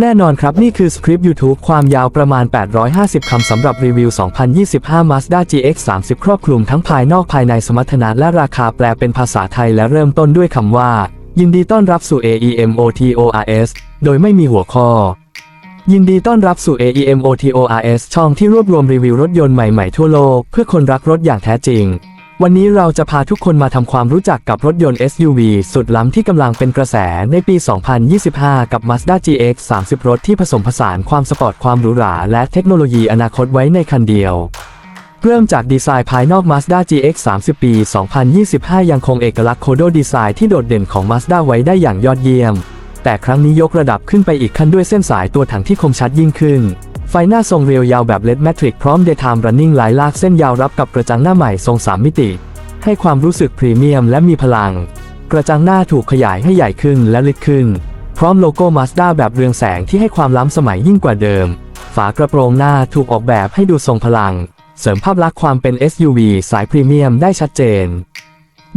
แน่นอนครับ นี่คือสคริปต์ YouTube ความยาวประมาณ 850 คำสำหรับรีวิว 2025 Mazda GX 30 ครอบคลุมทั้งภายนอกภายในสมรรถนะและราคาแปลเป็นภาษาไทยและเริ่มต้นด้วยคำว่า ยินดีต้อนรับสู่ AEMOTORS โดยไม่มีหัวข้อ ยินดีต้อนรับสู่ AEMOTORS ช่องที่รวบรวมรีวิวรถยนต์ใหม่ๆทั่วโลก เพื่อคนรักรถอย่างแท้จริง วันนี้เราจะพาทุกคนมาทำความรู้จักกับรถยนต์ SUV สุดล้ำที่กำลังเป็นกระแสในปี 2025 กับ Mazda GX 30 รถที่ผสมผสานความสปอร์ตความหรูหราและเทคโนโลยีอนาคตไว้ในคันเดียว เริ่มจากดีไซน์ภายนอก Mazda GX 30 ปี 2025 ยังคงเอกลักษณ์โคโดดีไซน์ที่โดดเด่นของ Mazda ไว้ได้อย่างยอดเยี่ยม แต่ครั้งนี้ยกระดับขึ้นไปอีกขั้นด้วยเส้นสายตัวถังที่คมชัดยิ่งขึ้น ไฟหน้าทรงเรียวยาวแบบ LED Matrix พร้อม Daytime Running หลายลากเส้นยาวรับกับกระจังหน้าใหม่ทรง 3 มิติ ให้ความรู้สึกพรีเมียมและมีพลัง กระจังหน้าถูกขยายให้ใหญ่ขึ้นและลึกขึ้น พร้อมโลโก้ Mazda แบบเรืองแสงที่ให้ความล้ำสมัยยิ่งกว่าเดิม ฝากระโปรงหน้าถูกออกแบบให้ดูทรงพลัง เสริมภาพลักษณ์ความเป็น SUV สายพรีเมียมได้ชัดเจน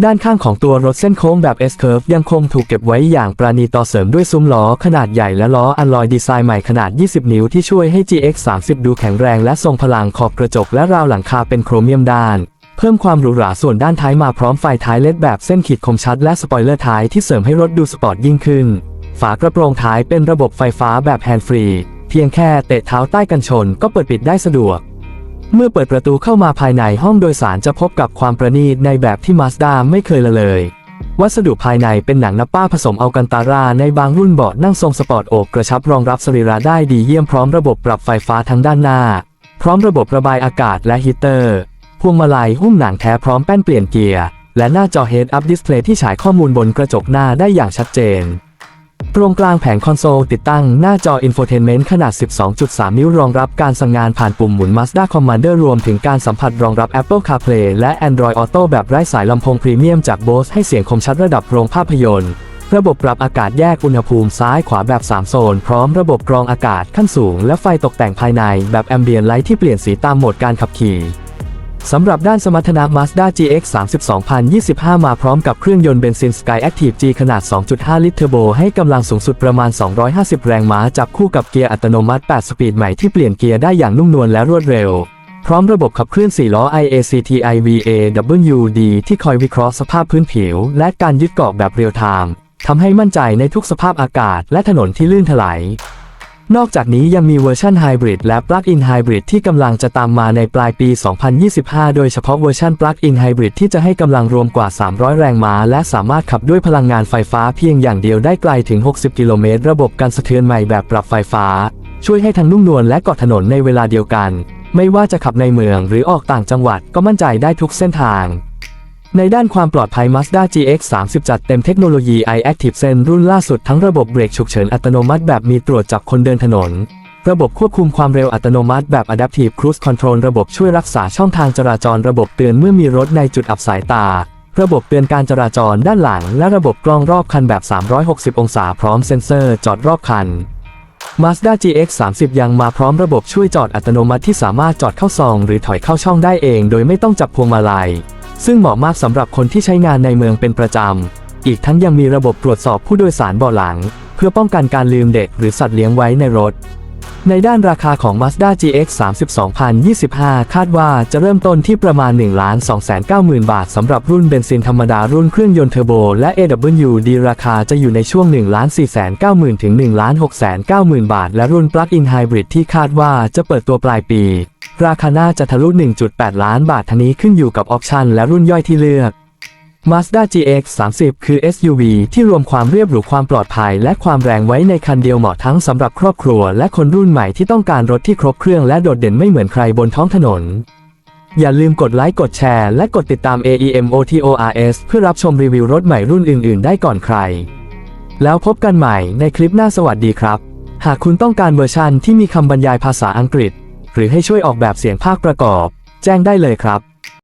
ด้านข้างของตัวรถเส้นโค้งแบบ S-Curve ยังคงถูกเก็บไว้อย่างปราณีต่อเสริมด้วยซุ้มล้อขนาดใหญ่และล้ออัลลอยดีไซน์ใหม่ขนาด 20 นิ้วที่ช่วยให้ GX 30ดูแข็งแรงและทรงพลังขอบกระจกและราวหลังคาเป็นโครเมียมด้าน เพิ่มความหรูหราส่วนด้านท้ายมาพร้อมไฟท้ายเลดแบบเส้นขีดคมชัดและสปอยเลอร์ท้ายที่เสริมให้รถดูสปอร์ตยิ่งขึ้น ฝากระโปรงท้ายเป็นระบบไฟฟ้าแบบแฮนด์ฟรี เพียงแค่เตะเท้าใต้กันชนก็เปิดปิดได้สะดวก เมื่อเปิดประตูเข้ามาภายในห้องโดยสารจะพบกับความประณีตในแบบที่ Mazda ไม่เคยละเลย วัสดุภายในเป็นหนังนับป้าผสมอัลกันตาราในบางรุ่นเบาะนั่งทรงสปอร์ตโอบกระชับรองรับสรีระได้ดีเยี่ยมพร้อมระบบปรับไฟฟ้าทั้งด้านหน้า พร้อมระบบระบายอากาศและฮีเตอร์ พวงมาลัยหุ้มหนังแท้พร้อมแป้นเปลี่ยนเกียร์และหน้าจอ Head Up Display ที่ฉายข้อมูลบนกระจกหน้าได้อย่างชัดเจน ตรงกลางแผงคอนโซลติดตั้งหน้าจอ Infotainment ขนาด 12.3 นิ้วรองรับการสั่งงานผ่านปุ่มหมุน Mazda Commander รวมถึงการสัมผัสรองรับ Apple CarPlay และ Android Auto แบบไร้สายลำโพงพรีเมียมจาก Bose ให้เสียงคมชัดระดับโรงภาพยนตร์ ระบบปรับอากาศแยกอุณหภูมิซ้ายขวาแบบ 3 โซน พร้อมระบบกรองอากาศขั้นสูง และไฟตกแต่งภายในแบบ Ambient Light ที่เปลี่ยนสีตามโหมดการขับขี่ สำหรับด้านสมรรถนะ Mazda GX 30 2025 มาพร้อมกับเครื่องยนต์เบนซิน Sky Active G ขนาด 2.5 ลิตรเทอร์โบให้กำลังสูงสุดประมาณ 250 แรงม้า จับคู่กับเกียร์อัตโนมัติ 8 สปีดใหม่ที่เปลี่ยนเกียร์ได้อย่างนุ่มนวลและรวดเร็ว พร้อมระบบขับเคลื่อน 4 ล้อ IACT IVAWD ที่คอยวิเคราะห์สภาพพื้นผิว และการยึดเกาะแบบเรียลไทม์ทำให้มั่นใจในทุกสภาพอากาศและถนนที่ลื่นถลาย นอกจากนี้ยังมีเวอร์ชันไฮบริดและปลั๊กอินไฮบริดที่กำลังจะตามมาในปลายปี 2025 โดยเฉพาะเวอร์ชันปลั๊กอินไฮบริดที่จะให้กำลังรวมกว่า 300 แรงม้า และสามารถขับด้วยพลังงานไฟฟ้าเพียงอย่างเดียวได้ไกลถึง 60 กิโลเมตร ระบบการสะเทือนใหม่แบบปรับไฟฟ้า ช่วยให้ทั้งนุ่มนวลและเกาะถนนในเวลาเดียวกัน ไม่ว่าจะขับในเมืองหรือออกต่างจังหวัดก็มั่นใจได้ทุกเส้นทาง ในด้านความปลอดภัย Mazda GX 30 จัดเต็มเทคโนโลยี iActive Sense รุ่นล่าสุดทั้งระบบเบรกฉุกเฉินอัตโนมัติแบบมีตรวจจับคนเดินถนน ระบบควบคุมความเร็วอัตโนมัติแบบ Adaptive Cruise Control ระบบช่วยรักษาช่องทางจราจร ระบบเตือนเมื่อมีรถในจุดอับสายตา ระบบเตือนการจราจรด้านหลัง และระบบกล้องรอบคันแบบ 360 องศาพร้อมเซ็นเซอร์จอดรอบคัน Mazda GX 30 ยังมาพร้อมระบบช่วยจอดอัตโนมัติที่สามารถจอดเข้าซอง หรือถอยเข้าช่องได้เอง โดยไม่ต้องจับพวงมาลัย ซึ่งเหมาะมากสำหรับคนที่ใช้งานในเมืองเป็นประจำ อีกทั้งยังมีระบบตรวจสอบผู้โดยสารเบาะหลัง เพื่อป้องกันการลืมเด็กหรือสัตว์เลี้ยงไว้ในรถ ในด้านราคาของ Mazda GX 30 2025 คาดว่าจะเริ่มต้นที่ประมาณ 1 2 9 0 0 0 0 บาทสำหรับรุ่นเบนซินธรรมดารุ่นเครื่องยนต์เทอร์โบ และ AWD ราคาจะอยู่ในช่วง 1 4 9 0 0 0 0ถึง 1 6 9 0 0 0 บาท และรุ่นปลั๊กอินไฮบริดที่คาดว่าจะเปิดตัวปลายปี ราคาน่าจะทะลุ 1.8 ล้านบาททันนี้ขึ้นอยู่กับออปชันและรุ่นย่อยที่เลือก Mazda GX 30คือ SUV ที่รวมความเรียบหรูความปลอดภัย และความแรงไว้ในคันเดียวเหมาะทั้งสำหรับครอบครัว และคนรุ่นใหม่ที่ต้องการรถที่ครบเครื่องและโดดเด่นไม่เหมือนใครบนท้องถนน อย่าลืมกดไลค์กดแชร์ และกดติดตาม AEMOTORS เพื่อรับชมรีวิวรถใหม่รุ่นอื่น ๆ ได้ก่อนใคร แล้วพบกันใหม่ในคลิปหน้าสวัสดีครับ หากคุณต้องการเวอร์ชันที่มีคำบรรยายภาษาอังกฤษ รือให้ช่วยออกแบบเสียงภาคประกอบ แจ้งได้เลยครับ